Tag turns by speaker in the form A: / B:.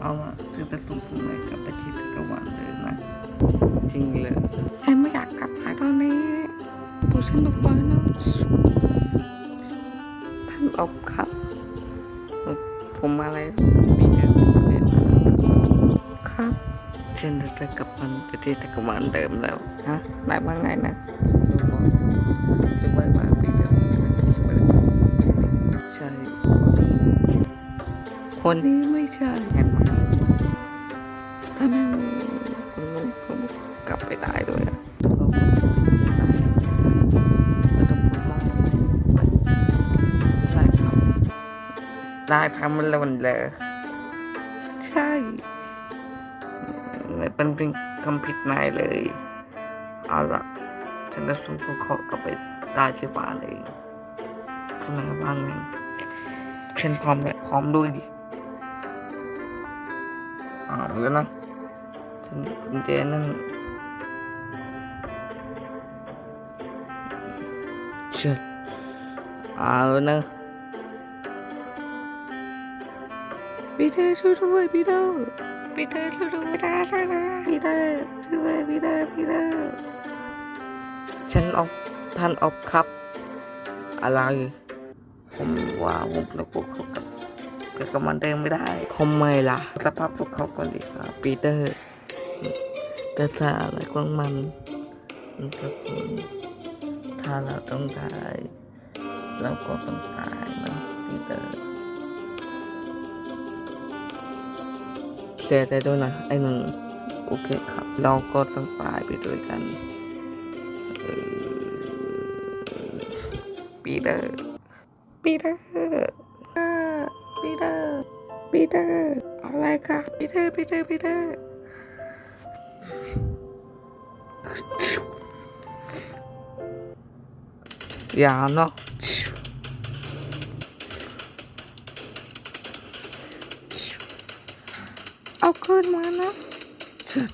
A: เอาละถึงจะสูงสุดเลยกลับไปที่จักรวาลเลยนะ จริงเลย
B: ฉันไม่อยากกลับสายตอนนี้ดูฉันดูไปนะ
A: ท่านอบครับ ผมอะไรมีเรื่องเป็น
B: ครับ
A: ฉันจะกลับมันไปที่จักรวาลเดิมแล้ว
B: ฮะนายว่าไงนะ
A: ดูบอลดูบอลมาปีเดิมใช่ คนนี้ไม่ใช่ำได้ทำมันแล้วมันเลยใช่มันเป็นเป็นคำผิดนายเลยเอาละฉันจะส่งพวกเขากลับไปได้ที่บ้านเลยคุณนายว่าไงฉันพร้อมเลยพร้อมด้วยดิอ่าแล้วนะฉันกุญแจนั่นเชิดเอานะ
B: ปีเตอร์ช่วยด้วยปีเตอร์ปีเตอร์ช่วยด้วยปีเตอร์ช่วยด้วยปีเตอร์ช่วยด้วยปีเตอร์ปีเตอร์
A: ฉันออกท่านออกครับ อะไรผมว่าผมและพวกเขากับกับกำมันเดินไม่ได้ทำไมล่ะสภาพพวกเขาก่อนดีครับปีเตอร์แต่ถ้าอะไรของมันมันจะเป็นถ้าเราต้องตายเราก็ต้องตายนะปีเตอร์ เสียใจด้วยนะไอ้หนึ่งโอเคครับ เราก็ต้องตายไปด้วยกันปีเตอร์
B: ปีเตอร์ปีเตอร์ปีเตอร์อะไรคะปีเตอร์ปีเตอร์ปีเตอร์
A: อย่าเนาะ
B: เอาคืนมานะ
A: เชิด